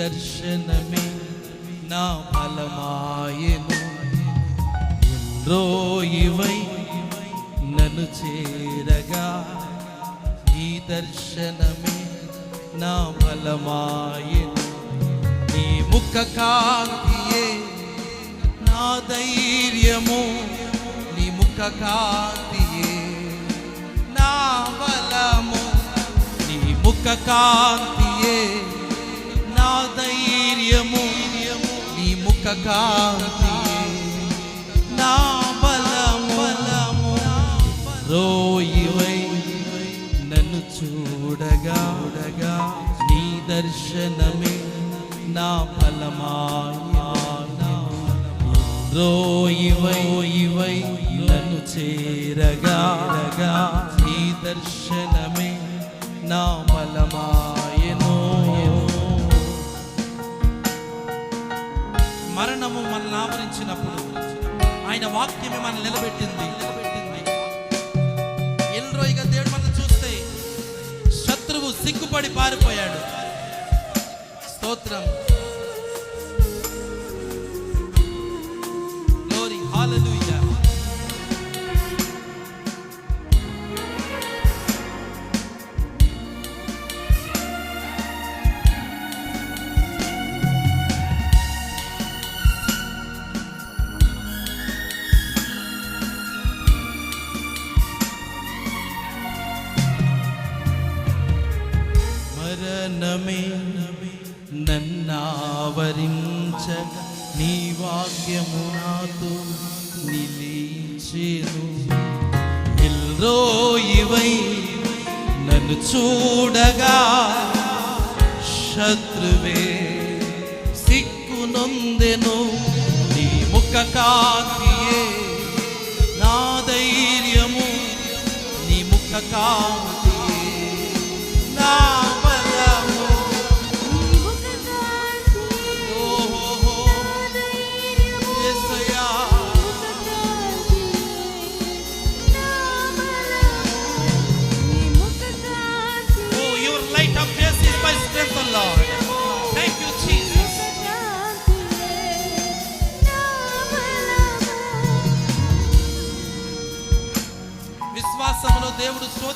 దర్శనమే నా ఫలమాయను. రోయివై నన్ను చేరగా ఈ దర్శనమే నా ఫలమాయను. నీ ముఖ కాంతియే నా ధైర్యము. నీ ముఖ కాంతియే నా బలము. నీ ముఖ కాంతియే ధైర్యము నీ ముఖ కాంతి నా బలము బలము రోయివై నన్ను చూడగా ఉడగా నీ దర్శనమే నా ఫలమాయా. రోయివై ఇవై నన్ను చేరగా నీ దర్శనమే నా నిలబెట్టింది ఎల్రోయిగా దేవుడు మనం చూస్తే శత్రువు సిగ్గుపడి పారిపోయాడు. స్తోత్రం మరణమే నన్నావరించ నీ వాక్యము నాతో నిలిచేను. ఎల్రోయివై నన్ను చూడగా శత్రువే సిక్కు నొందెను నీ ముఖ కాంతియే నా ధైర్యము నీ ముఖ కాంతియే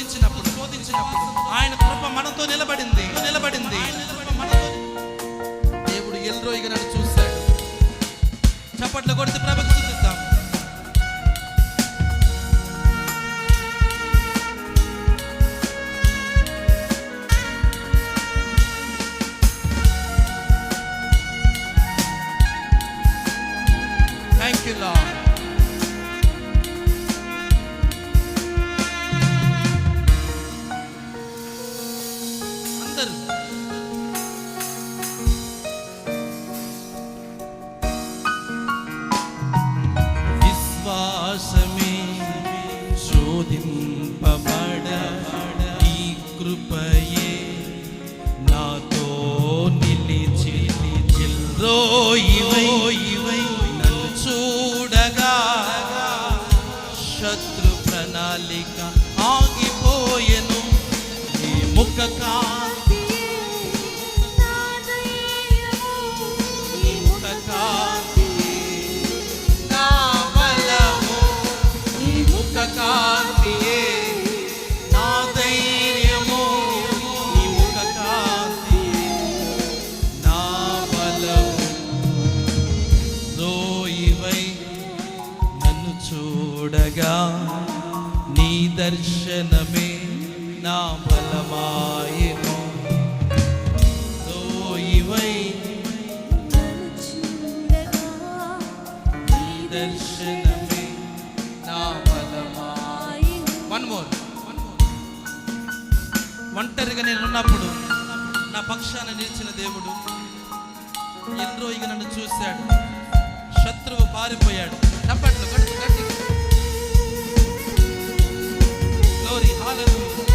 శోధించినప్పుడు శోధించినప్పుడు ఆయన కృప మనతో నిలబడింది నిలబడింది. దేవుడు ఎల్రోయిగా నన్ను చూశాడు. చప్పట్లు కొడితే ప్రభకు చూద్దాం Thank you, Lord. dimdim. రోయివై నన్ను చూడగా నీ దర్శనమే నా బలమాయను. ఇవై నీ దర్శనమే నా బలమాయను. వన్ మోర్ ఒంటరిగా నేను ఉన్నప్పుడు నా పక్షాన నిలిచిన దేవుడు ఎల్రోయిగా నన్ను చూశాడు. శత్రువు పారిపోయాడు చప్పట్లు గట్టి గట్టి గ్లోరీ హల్లెలూయా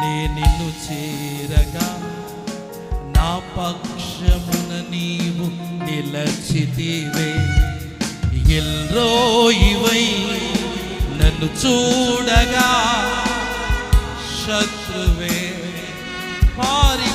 నే నిన్ను చేరగా నా పక్షమున నీవు నిలచితివే. ఎల్రోయివై నన్ను చూడగా శత్రువే. పారి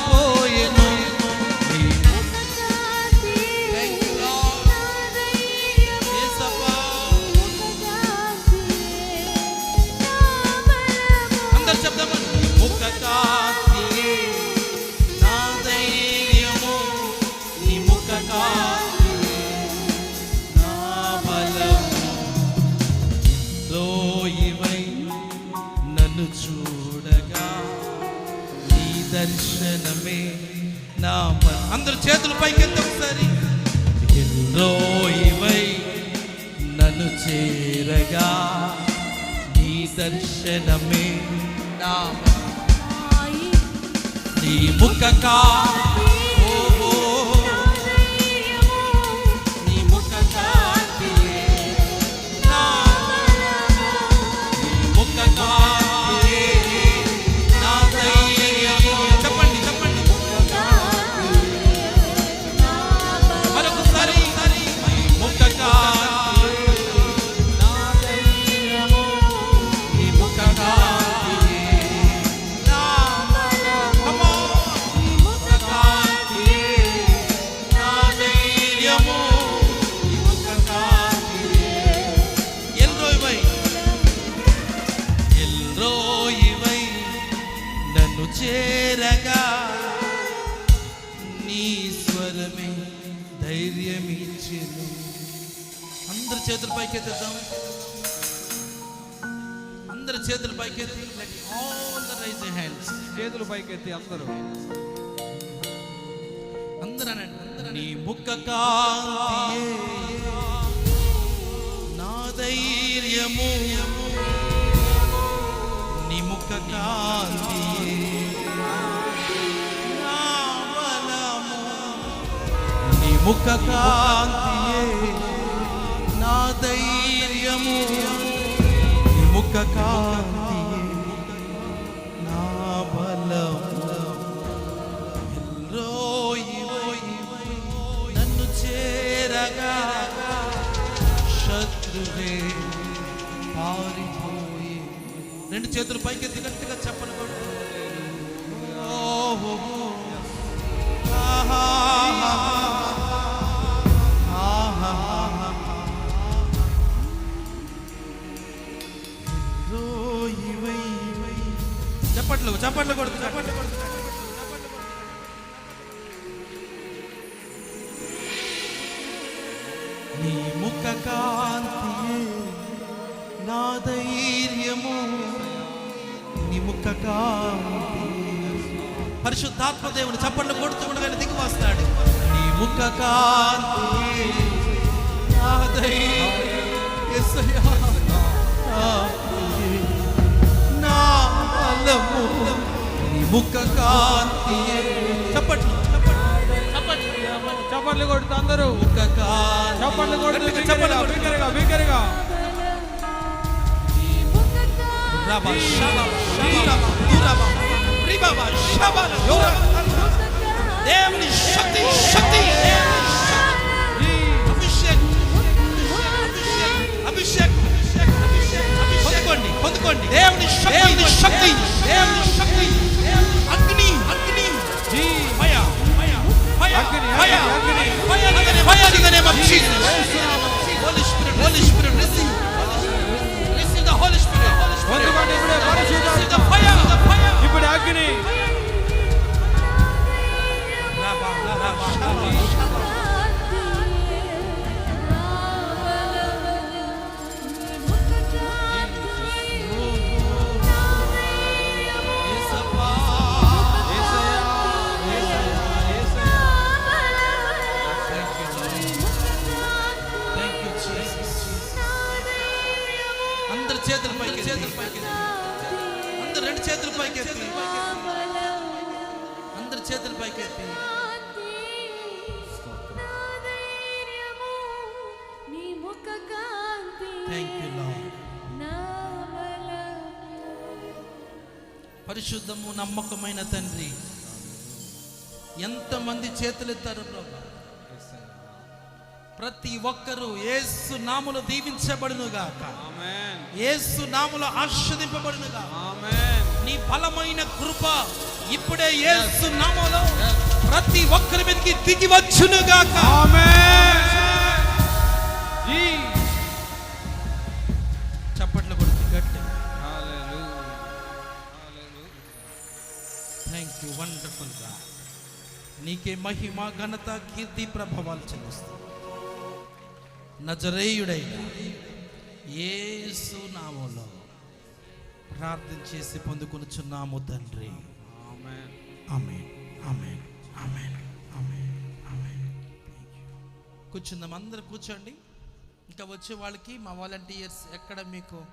నన్ను చూడగా నీ దర్శనమే నా అందరు చేతులు పైకెత్తి ఒకసారి. ఎల్లోయివై నన్ను చేరగా నీ దర్శనమే నా నీ ముఖకా నన్ను చేరగా నీ స్వరమే ధైర్యమిచ్చెను. అందరి చేతుల పైకెత్తుదాం అందరి చేతుల పైకెత్తి ఆల్ ద రైజ్ హ్యాండ్స్ చేతులు పైకెత్తి అందరూ. అందరూ నీ ముఖ నా ధైర్యము. నీ ముఖ కాంతియే ముఖ కాంతియే నా ధైర్యము. ముఖ కాంతియే నా బలము. నన్ను చేరగా శత్రువే పారిపోయి. రెండు చేతులు పైకి దిగట్టుగా చెప్పను ఓహో. చప్పట్లు చప్పట్లు కొడుతు చప్పట్లు కొడుతు నీ ముఖ కాంతియే నా ధైర్యము. నీ ముఖ కాంతి పరిశుద్ధాత్మ దేవుని చప్పట్లు కొడుతూ ఉండగానే దిగి వస్తాడు. నీ ముఖ కాంతియే నా ధైర్యం ముఖ కాంతియే. చప్పట్లు చప్పట్లు. కొడుతూ అందరూ. కాంతి చప్పట్లు కొడుతూ చప్పట్లు shaba, duraba. దేవుని శక్తి శక్తి. థ్యాంక్ యూ లార్డ్ పరిశుద్ధము నమ్మకమైన తండ్రి. ఎంతమంది చేతులెత్తారు ప్రభా? ప్రతి ఒక్కరూ ఏసు నాములు దీవించబడును గాక. ఆమేన్ ఏసు నాములు ఆస్వాదింపబడును గాక ఆమేన్ నీ బలమైన కృప ఇప్పుడే ఏసు నామములో ప్రతి ఒక్కరి మీదకి దిగి వచ్చును గాక. ఆమేన్ గా నీకే మహిమ ఘనత కీర్తి ప్రభావాలు చెల్లిస్తాం. నజరేయుడైన యేసు నామములో ప్రార్థన చేసి పొందుకొనుచున్నాము తండ్రి. ఆమేన్. ఆమేన్. ఆమేన్. ఆమేన్. ఆమేన్. ఆమేన్. కూర్చుందాం. అందరు కూర్చోండి. ఇంకా వచ్చే వాళ్ళకి మా వాలంటీర్స్ ఎక్కడ మీకు